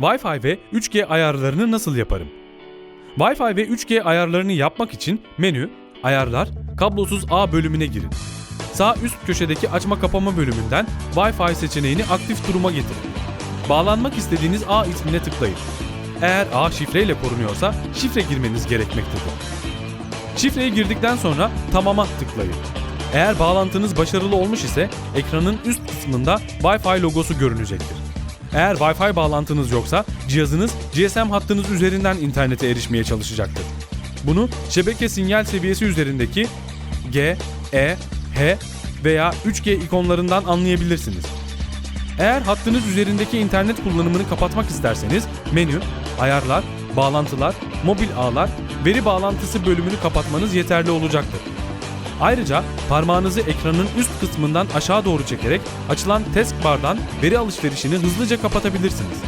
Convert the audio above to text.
Wi-Fi ve 3G ayarlarını nasıl yaparım? Wi-Fi ve 3G ayarlarını yapmak için menü, ayarlar, kablosuz ağ bölümüne girin. Sağ üst köşedeki açma kapama bölümünden Wi-Fi seçeneğini aktif duruma getirin. Bağlanmak istediğiniz ağ ismine tıklayın. Eğer ağ şifreyle korunuyorsa şifre girmeniz gerekmektedir. Şifreyi girdikten sonra tamama tıklayın. Eğer bağlantınız başarılı olmuş ise ekranın üst kısmında Wi-Fi logosu görünecektir. Eğer Wi-Fi bağlantınız yoksa cihazınız GSM hattınız üzerinden internete erişmeye çalışacaktır. Bunu şebeke sinyal seviyesi üzerindeki G, E, H veya 3G ikonlarından anlayabilirsiniz. Eğer hattınız üzerindeki internet kullanımını kapatmak isterseniz menü, ayarlar, bağlantılar, mobil ağlar, veri bağlantısı bölümünü kapatmanız yeterli olacaktır. Ayrıca parmağınızı ekranın üst kısmından aşağı doğru çekerek açılan taskbar'dan veri alışverişini hızlıca kapatabilirsiniz.